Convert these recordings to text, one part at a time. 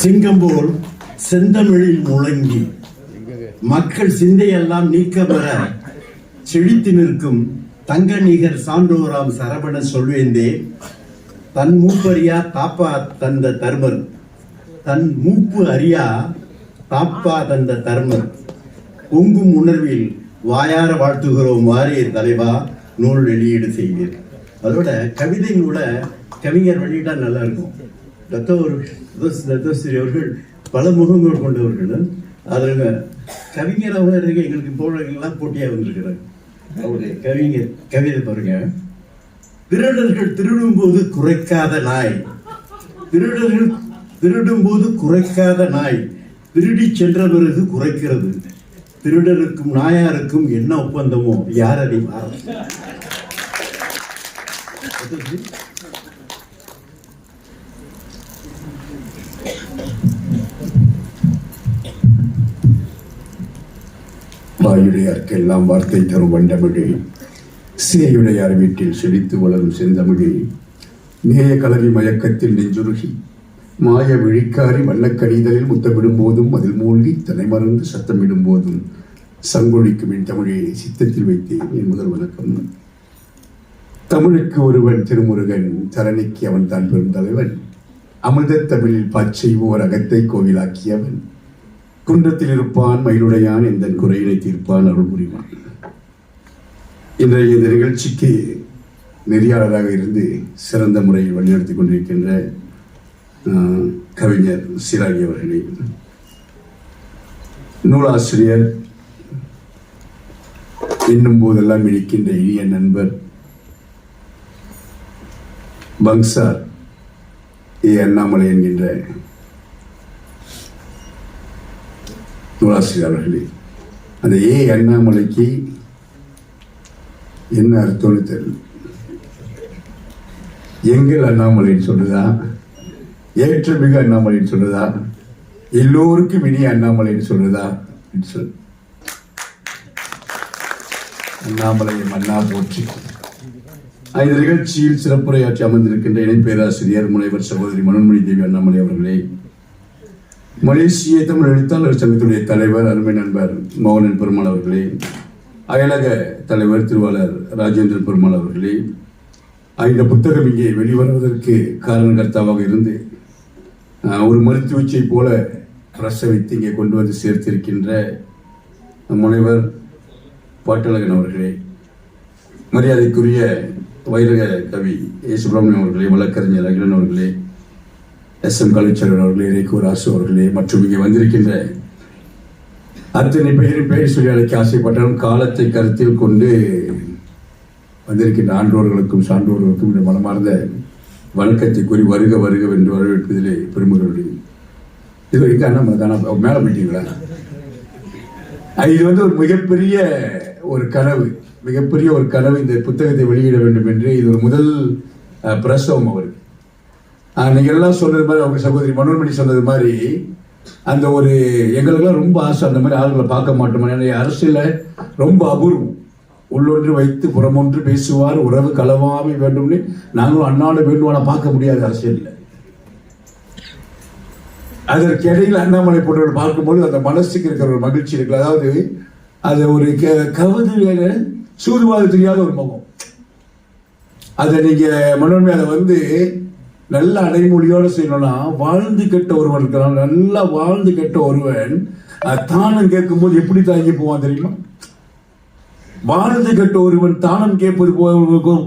சிங்கம் போல் செந்தமிழில் முழங்கி. மக்கள் சிந்தையெல்லாம் நீக்க பெற செழித்து நிற்கும் தங்க நிகர் சான்றோராம் சரவண சொல்வேந்தே தன் மூப்பறியா தாப்பா தந்த தர்மர் தன் மூப்பு அறியா தாப்பா தந்த தர்மர் பொங்கும் உணர்வில் வாயார வாழ்த்துகிறோம் வாரிய தலைவா நூல் வெளியீடு செய்வீர் அதோட கவிதை கவிஞர் வெளியிட்டா நல்லா இருக்கும். தத்தோ தத்தோஸ்ரீ அவர்கள் பல முகங்கள் கொண்டவர்கள். அதில் கவிஞர் இருக்க எங்களுக்கு போடுறவங்களாம் போட்டியாக வந்திருக்கிறாங்க அவருடைய கவிஞர் கவிதை பாருங்க. திருடர்கள் திருடும் போது குறைக்காத நாய். திருடர்கள் திருடும் போது குறைக்காத நாய். திருடி சென்ற பிறகு குறைக்கிறது. திருடருக்கும் நாயாருக்கும் என்ன ஒப்பந்தமோ? யார் அறிவார் வார்த்தை தரும் வண்டமிழே சேயுடையார் வீட்டில் செழித்து வளரும் செந்தமிழி நேய கலவி மயக்கத்தில் நெஞ்சுருகி மாய விழிக்காரி வண்ணக்கணிதலில் முத்தமிடும் போதும் அதில் மூழ்கி தலைமறந்து சத்தமிடும் போதும் சங்கொழிக்கும் என் தமிழை சித்தத்தில் வைத்தேன் என் முதல் வணக்கம். தமிழுக்கு ஒருவன் திருமுருகன் தரணிக்கு அவன் தான் பெருந்தலைவன். அமிர்த தமிழில் ஓர் அகத்தை கோவிலாக்கியவன். குன்றத்தில் இருப்பான் மயிலுடையான் எந்த குறையினை தீர்ப்பான் அருள் புரிவான். இன்றைய இந்த நிகழ்ச்சிக்கு நெறியாளராக இருந்து சிறந்த முறையில் வழிநடத்தி கொண்டிருக்கின்ற கவிஞர் சிராகி அவர்களே. நூலாசிரியர் என்னும் போதெல்லாம் இழிக்கின்ற இனிய நண்பர் பங்சார் ஏ. அண்ணாமலை என்கின்ற நூலாசிரியர் அவர்களே அந்த ஏ அண்ணாமலைக்கு என்ன அர்த்தம்னு தெரியல. எங்கள் அண்ணாமலைன்னு சொல்லுதா ஏற்றமிகு அண்ணாமலைன்னு சொல்லுதா எல்லோருக்கும் இனி அண்ணாமலைன்னு சொல்லுதா சொல். அண்ணாமலையும் அண்ணா போற்றி. இந்த நிகழ்ச்சியில் சிறப்புரையாற்றி அமர்ந்திருக்கின்ற இணை பேராசிரியர் முனைவர் சகோதரி மனோன்மணி தேவி அண்ணாமலை அவர்களே மலேசிய தமிழ் எழுத்தாளர் சங்கத்துடைய தலைவர் அருமை நண்பர் மோகனன் பெருமாள் அவர்களே அயலக தலைவர் திருவாளர் ராஜேந்திரன் பெருமாள் அவர்களே இந்த புத்தகம் இங்கே வெளிவருவதற்கு காரணகர்த்தாவாக இருந்து ஒரு மருத்துவச்சை போல பிரசவித்து இங்கே கொண்டு வந்து சேர்த்திருக்கின்ற முனைவர் பாட்டழகன் அவர்களே மரியாதைக்குரிய வைரக கவி சுப்பிரமணியம் அவர்களே வழக்கறிஞர் அகிலன் அவர்களே எஸ் எம் கலைச்சரன் அவர்களே ரேகோ ராசு அவர்களே மற்றும் இங்கே வந்திருக்கின்ற அத்தனை பெயரின் பெயர் சொல்லி அழைக்க ஆசைப்பட்டாலும் காலத்தை கருத்தில் கொண்டு வந்திருக்கின்ற ஆண்டோர்களுக்கும் சான்றோர்களுக்கும் இந்த மனமார்ந்த வணக்கத்தை கூறி வருக வருக என்று வரவேற்பதிலே பெருமகளுடைய இது வரைக்கும் அண்ணா தானே மேலே போயிட்டீங்களா? இது வந்து ஒரு மிகப்பெரிய ஒரு கனவு மிகப்பெரிய ஒரு கனவு. இந்த புத்தகத்தை வெளியிட வேண்டும் என்று இது ஒரு முதல் பிரசவம் அவருக்கு. நீங்கள் எல்லாம் சொன்னது மாதிரி அவங்க சகோதரி மனோன்மணி சொன்னது மாதிரி அந்த ஒரு எங்களுக்கெல்லாம் ரொம்ப ஆசை அந்த மாதிரி ஆளுகளை பார்க்க மாட்டோம். ஏன்னா அரசியல ரொம்ப அபூர்வம். உள்ளொன்று வைத்து புறமொன்று பேசுவார் உறவு களவாமை வேண்டும்னு நாங்களும் அண்ணாடு வேண்டுவான பார்க்க முடியாது அரசியலில். அதற்கிடையில் அண்ணாமலை போன்றவர் பார்க்கும்போது அந்த மனசுக்கு இருக்கிற ஒரு மகிழ்ச்சி இருக்கு. அதாவது அது ஒரு க- கவிதையில சூதுவாது தெரியாத ஒரு முகம். அதை நீங்க மனோன்மை அதை வந்து நல்ல அடைமொழியோட செய்யணும்னா வாழ்ந்து கெட்ட ஒருவன் இருக்கிறான். நல்லா வாழ்ந்து கெட்ட ஒருவன் தானம் கேட்கும் போது எப்படி தாங்கி போவான் தெரியுமா? வாழ்ந்து கெட்ட ஒருவன் தானம் கேட்பது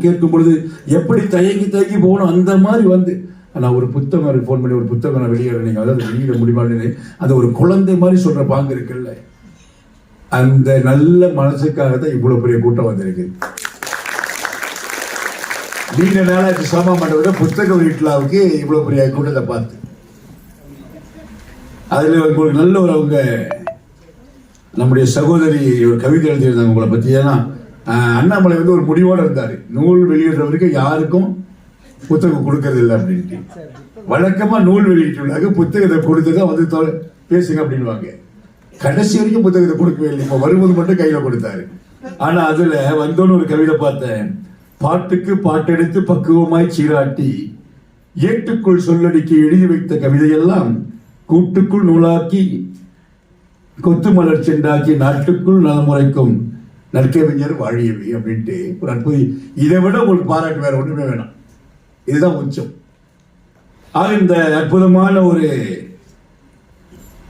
கேட்கும் பொழுது எப்படி தயங்கி தயங்கி போகணும்? அந்த மாதிரி வந்து. நான் ஒரு புத்தகம் ஃபோன் பண்ணி ஒரு புத்தகம் நான் வெளியிட அதாவது வெளியிட முடியுமான்னு அது ஒரு குழந்தை மாதிரி சொல்ற பாங்கு இருக்குல்ல. அந்த நல்ல மனசுக்காக தான் இவ்வளவு பெரிய கூட்டம் வந்திருக்கு. நீண்ட நாளாச்சு சோமா மண்டபத்தில் புத்தக வீட்டிலாவுக்கு இவ்வளோ பெரிய கூட்டத்தை பார்த்து. அதில் உங்களுக்கு நல்ல ஒரு அவங்க நம்முடைய சகோதரி ஒரு கவிதை எழுதியிருந்தாங்க உங்களை பற்றி ஏன்னா அண்ணாமலை வந்து ஒரு முடிவோடு இருந்தார். நூல் வெளியிடுற வரைக்கும் யாருக்கும் புத்தகம் கொடுக்கறதில்லை அப்படின்ட்டு. வழக்கமாக நூல் வெளியிட்டுள்ளாங்க புத்தகத்தை கொடுத்து தான் வந்து தொ- பேசுங்க அப்படின்வாங்க கடைசி வரைக்கும் புத்தகத்தை கொடுக்கவே இல்லை. இப்போ வரும்போது மட்டும் கையில் கொடுத்தாரு. ஆனால் அதில் வந்தோன்னு ஒரு கவிதை பார்த்தேன். பாட்டுக்கு பாட்டெடுத்து பக்குவமாய் சீராட்டி ஏட்டுக்குள் சொல்லடிக்கு எழுதி வைத்த கவிதையெல்லாம் கூட்டுக்குள் நூலாக்கி கொத்து மலர் செண்டாக்கி நாட்டுக்குள் நலமுறைக்கும் நற்கவிஞர் வாழியவை அப்படின்ட்டு ஒரு அற்புத இதை விட ஒரு பாராட்டு வேற ஒன்றுமே வேணாம். இதுதான் உச்சம். ஆக இந்த அற்புதமான ஒரு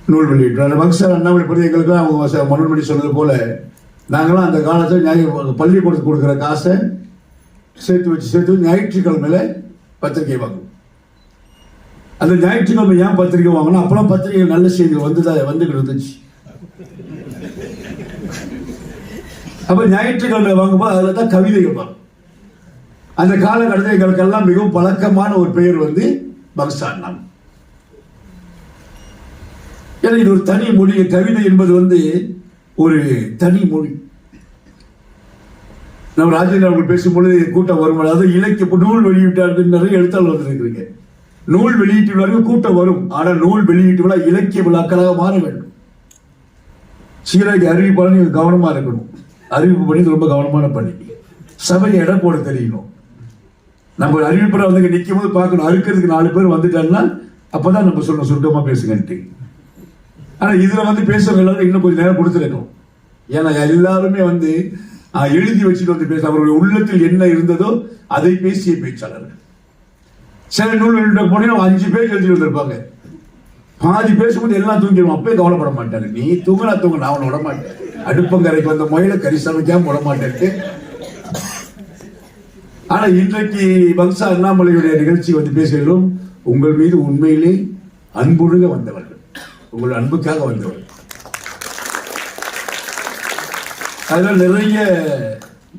நூல் வெளியிட்டு மக்சர் அண்ணாமலை பற்றி எங்களுக்கு அவங்க மனோன்மணி சொன்னது போல நாங்களாம் அந்த காலத்தில் பள்ளிக்கூடத்துக்கு கொடுக்குற காசை சேர்த்து வச்சு சேர்த்து வச்சு ஞாயிற்றுக்கிழமையில பத்திரிகை வாங்குவோம் அந்த ஞாயிற்றுக்கிழமை ஏன் பத்திரிகை வாங்கணும் அப்பெல்லாம் பத்திரிகை நல்ல செய்திகள் வந்து வந்துகிட்டு இருந்துச்சு. அப்போ ஞாயிற்றுக்கிழமை வாங்கும்போது அதில் தான் கவிதைகள் வரும் அந்த காலகட்டத்தில் எங்களுக்கெல்லாம் மிகவும் பழக்கமான ஒரு பெயர் வந்து பக்சான் நாம் ஏன்னா இது ஒரு தனி மொழி கவிதை என்பது வந்து ஒரு தனி மொழி. நம்ம ராஜேந்திரன் அவர்கள் பேசும்பொழுது கூட்டம் வரும். அதாவது இலக்கிய நூல் வெளியிட்டார்கள் நிறைய எழுத்தாளர் வந்திருக்கிறீங்க. நூல் வெளியீட்டு விழாவில் கூட்டம் வரும். ஆனால் நூல் வெளியீட்டு விழா இலக்கிய விழாக்களாக மாற வேண்டும். சீராக்கி அறிவிப்பாளர் நீங்கள் கவனமாக இருக்கணும். அறிவிப்பு பணி ரொம்ப கவனமான பணி. சபை இடம் போட தெரியணும். நம்ம அறிவிப்பில் வந்து நிற்கும் போது பார்க்கணும். அறுக்கிறதுக்கு நாலு பேர் வந்துட்டாங்கன்னா அப்போ தான் நம்ம சொல்லணும் சுருக்கமாக பேசுங்கன்ட்டு. ஆனால் இதில் வந்து பேசுறவங்க எல்லாரும் இன்னும் கொஞ்சம் நேரம் கொடுத்துருக்கணும் ஏன்னா எல்லாருமே வந்து எழுதி வச்சுட்டு வந்து பேச அவருடைய உள்ளத்தில் என்ன இருந்ததோ அதை பேசிய பேச்சாளர். சில நூல்கள் போனீங்கன்னா அஞ்சு பேர் எழுதி வந்திருப்பாங்க. பாதி பேசும்போது எல்லாம் தூங்கிடுவோம் அப்பயே கவலைப்பட மாட்டாங்க நீ தூங்கினா தூங்க நான் அவனை விட மாட்டேன் அடுப்பங்கரைக்கு வந்த முயல கறி சமைக்காம விட மாட்டேன்ட்டு ஆனா இன்றைக்கு வம்சா அண்ணாமலையுடைய நிகழ்ச்சி வந்து பேசுகிறோம் உங்கள் மீது உண்மையிலே அன்புழுக வந்தவர்கள். உங்கள் அன்புக்காக வந்தவர்கள். அதனால நிறைய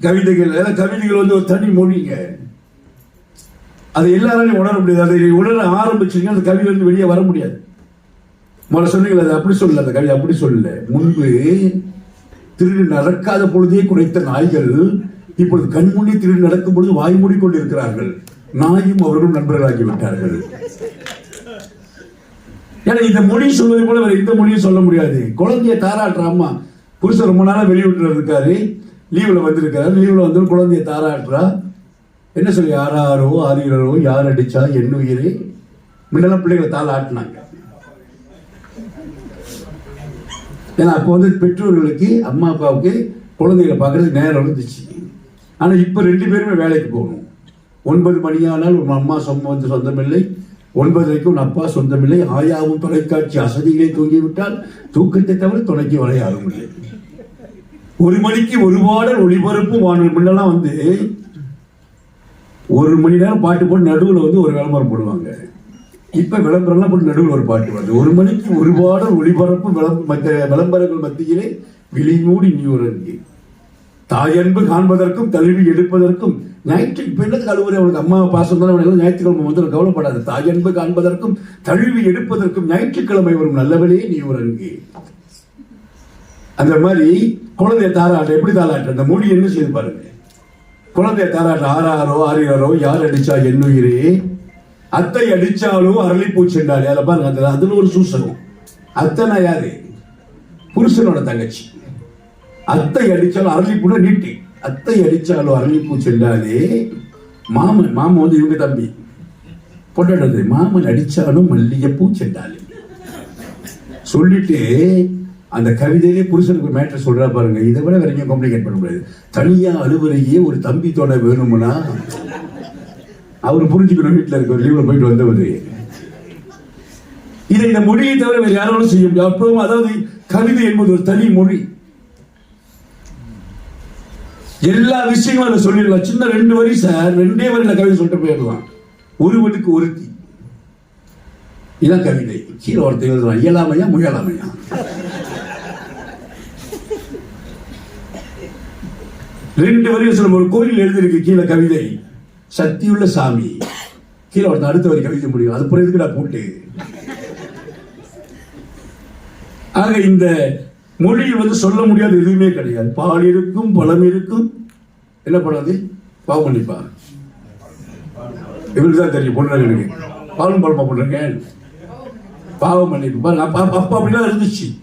கவிதைகள் அதாவது கவிதைகள் வந்து ஒரு தனி மொழிங்க. அது எல்லாராலையும் உணர முடியாது. அதை உணர ஆரம்பிச்சிங்கன்னா அந்த கவிதை வந்து வெளியே வர முடியாது. முதல்ல சொன்னீங்களா அது அப்படி சொல்லல அந்த கவிதை அப்படி சொல்லல. முன்பு திருடு நடக்காத பொழுதே குறைத்த நாய்கள் இப்பொழுது கண்முன்னே திருடு நடக்கும் பொழுது வாய் மூடிக்கொண்டு நாயும் அவர்களும் நண்பர்களாகி விட்டார்கள். ஏன்னா இந்த மொழி சொல்வதை போல வேற எந்த மொழியும் சொல்ல முடியாது. குழந்தைய தாராட்டுற அம்மா புருஷன் ரொம்ப நாளாக வெளியூட்டில் இருக்காரு. லீவில் வந்திருக்காரு. லீவில் வந்து குழந்தைய தாராட்டுறா. என்ன சொல்லி? ஆறாரோ ஆறீரோ யார் அடித்தா என்ன உயிர்? முன்னெல்லாம் பிள்ளைகளை தாள ஆட்டினாங்க ஏன்னா அப்போ வந்து பெற்றோர்களுக்கு அம்மா அப்பாவுக்கு குழந்தைகளை பார்க்கறதுக்கு நேரம் இருந்துச்சு. ஆனால் இப்போ ரெண்டு பேருமே வேலைக்கு போகணும். ஒன்பது மணியானால் உன் அம்மா சொந்த வந்து சொந்தமில்லை. ஒன்பதரைக்கு உன் அப்பா சொந்தமில்லை. ஆயாவும் தொலைக்காட்சி அசதிகளை தூங்கிவிட்டால் தூக்கத்தை தவிர துணைக்கு விளையாட முடியாது ஒரு மணிக்கு ஒரு பாடல் ஒளிபரப்பும் வானல். முன்னெல்லாம் வந்து ஒரு மணி நேரம் பாட்டு போட்டு நடுவில் வந்து ஒரு விளம்பரம் போடுவாங்க. இப்ப விளம்பரம்லாம் போட்டு நடுவில் ஒரு பாட்டு வருது. ஒரு மணிக்கு ஒரு பாடல் ஒளிபரப்பு விளம்பரங்கள் மத்தியிலே விழிமூடி நீ உறங்கி தாயன்பு காண்பதற்கும் தழுவி எடுப்பதற்கும் ஞாயிற்று இப்ப என்னது அவனுக்கு அம்மா பாசம் தான் அவனுக்கு ஞாயிற்றுக்கிழமை வந்து கவலைப்படாது. தாயன்பு காண்பதற்கும் தழுவி எடுப்பதற்கும் ஞாயிற்றுக்கிழமை வரும் நல்லவனே நீ உறங்கி அந்த மாதிரி குழந்தைய தாராட்ட எப்படி தாராட்ட? அந்த மொழி என்ன செய்து பாருங்க. குழந்தைய தாராட்ட ஆறாரோ ஆறாரோ யார் அடிச்சா என்னுயிரே? அத்தை அடிச்சாலும் அரளிப்பூ சென்றாலே அதை பாருங்க அந்த அதுல ஒரு சூசகம் அத்தைனா யாரு? புருஷனோட தங்கச்சி. அத்தை அடிச்சாலும் அரளிப்பூட நீட்டி. அத்தை அடிச்சாலும் அரளிப்பூ சென்றாலே மாமன் மாமன் வந்து இவங்க தம்பி. பொண்டாட்டது மாமன் அடிச்சாலும் மல்லிகைப்பூ சென்றாலே சொல்லிட்டு அந்த கவிதையிலே புருஷனுக்கு மேட்டர் சொல்கிறா பாருங்க. இதை விட வேற எங்கேயும் காம்ப்ளிகேட் பண்ண முடியாது. தனியா அலுவலையே ஒரு தம்பி தோட வேணும்னா அவர் புரிஞ்சுக்கணும் வீட்டில் இருக்க ஒரு லீவ்ல போயிட்டு வந்தவர். இதை இந்த மொழியை தவிர வேறு யாராலும் செய்ய முடியாது. அப்பவும் அதாவது கவிதை என்பது ஒரு தனி மொழி. எல்லா விஷயங்களும் அதில் சொல்லிடலாம் சின்ன ரெண்டு வரி சார் ரெண்டே வரியில் கவிதை சொல்லிட்டு போயிடலாம் ஒருவனுக்கு ஒருத்தி. இதான் கவிதை. கீழே ஒருத்தர் எழுதலாம் இயலாமையா முயலாமையா? ரெண்டு வரியும் சொல்லும் ஒரு கோயில் எழுதியிருக்கு கீழே கவிதை சக்தியுள்ள சாமி. கீழே ஒருத்தன் அடுத்த வரை கவிதை முடியும். அது புரியுதுக்கு நான் போட்டு? ஆக இந்த மொழியில் வந்து சொல்ல முடியாத எதுவுமே கிடையாது. பால் இருக்கும் பழம் இருக்கும். என்ன பண்ணாது? பாவம் பண்ணிப்பா. இவருக்கு தான் தெரியும் பொண்ணு எனக்கு. பாலும் பழமா பண்றேங்க பாவம் பண்ணிப்பா. நான் அப்பா அப்படிலாம் இருந்துச்சு.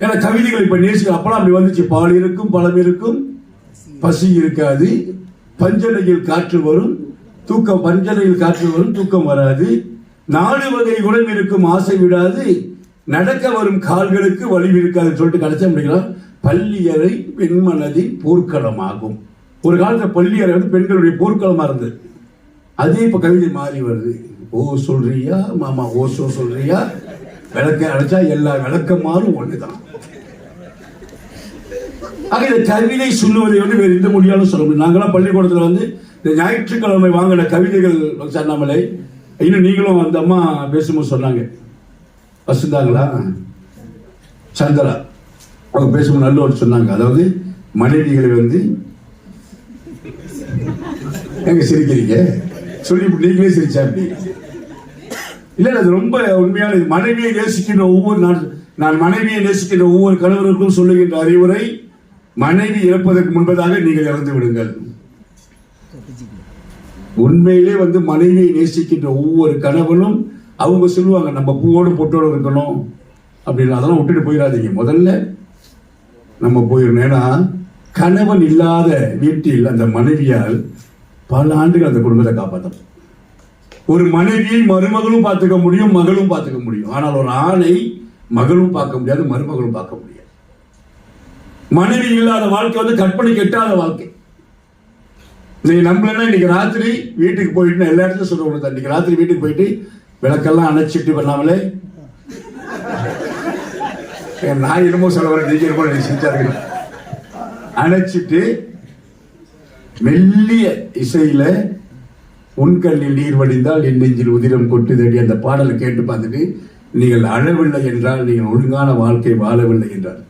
ஏன்னா கவிதைகள் இப்ப நேசிக்க அப்பலாம் அப்படி வந்துச்சு. பால் இருக்கும் பழம் இருக்கும். பசி இருக்காது. பஞ்சனையில் காற்று வரும். தூக்கம் பஞ்சனையில் காற்று வரும் தூக்கம் வராது. நாலு வகை குணம் இருக்கும் ஆசை விடாது. நடக்க வரும் கால்களுக்கு வலி இருக்காதுன்னு சொல்லிட்டு கடைசி முடிக்கலாம் பள்ளியறை பெண்மனதின் போர்க்களமாகும். ஒரு காலத்தில் பள்ளியறை வந்து பெண்களுடைய போர்க்களமாக இருந்தது. அதே இப்போ கவிதை மாறி வருது. ஓ சொல்றியா? மாமா ஓ சோ சொல்றியா? விளக்க அடைச்சா எல்லா விளக்கமாறும் ஒண்ணுதான். ஆக இந்த கவிதை சொல்லுவதை வந்து வேறு எந்த மொழியாலும் சொல்ல முடியும் நாங்களாம் பள்ளிக்கூடத்தில் வந்து இந்த ஞாயிற்றுக்கிழமை வாங்கின கவிதைகள் சொன்னாமலே இன்னும் நீங்களும் அந்த அம்மா பேசும்போது சொன்னாங்க. வசுந்தாங்களா சந்திரா அவங்க பேசும்போது நல்ல ஒரு சொன்னாங்க. அதாவது மனைவிகளை வந்து எங்க சிரிக்கிறீங்க? சொல்லி நீங்களே சிரிச்சா அப்படி இல்ல அது ரொம்ப உண்மையான மனைவியை நேசிக்கின்ற ஒவ்வொரு நான் நான் மனைவியை நேசிக்கின்ற ஒவ்வொரு கணவருக்கும் சொல்லுகின்ற அறிவுரை மனைவி இறப்பதற்கு முன்பதாக நீங்கள் இறந்து விடுங்கள். உண்மையிலே வந்து மனைவியை நேசிக்கின்ற ஒவ்வொரு கணவனும் அவங்க சொல்லுவாங்க நம்ம பூவோடு பொட்டோடு இருக்கணும். அப்படின்னு. அதெல்லாம் விட்டுட்டு போயிடாதீங்க. முதல்ல நம்ம போயிடணும். ஏன்னா கணவன் இல்லாத வீட்டில் அந்த மனைவியால் பல ஆண்டுகள் அந்த குடும்பத்தை காப்பாற்றணும் ஒரு மனைவியை மருமகளும் பார்த்துக்க முடியும் மகளும் பார்த்துக்க முடியும். ஆனால் ஒரு ஆணை மகளும் பார்க்க முடியாது மருமகளும் பார்க்க முடியாது. மனைவி இல்லாத வாழ்க்கை வந்து கற்பனை கெட்டாத வாழ்க்கை. நீ நம்மளன்னா இன்னைக்கு ராத்திரி வீட்டுக்கு போயிட்டு எல்லா இடத்துலையும் சொல்லுவோம் இன்னைக்கு ராத்திரி வீட்டுக்கு போயிட்டு விளக்கெல்லாம் அணைச்சிட்டு பண்ணாமலே நான் என்னமோ சொல்ல வர நீங்க என்னமோ நினைச்சிட்டாரு அணைச்சிட்டு மெல்லிய இசையில உன் கண்ணில் நீர் வடிந்தால் என் நெஞ்சில் உதிரம் கொட்டுதடி அந்த பாடலை கேட்டு பார்த்துட்டு நீங்கள் அழவில்லை என்றால் நீங்கள் ஒழுங்கான வாழ்க்கை வாழவில்லை என்றார்.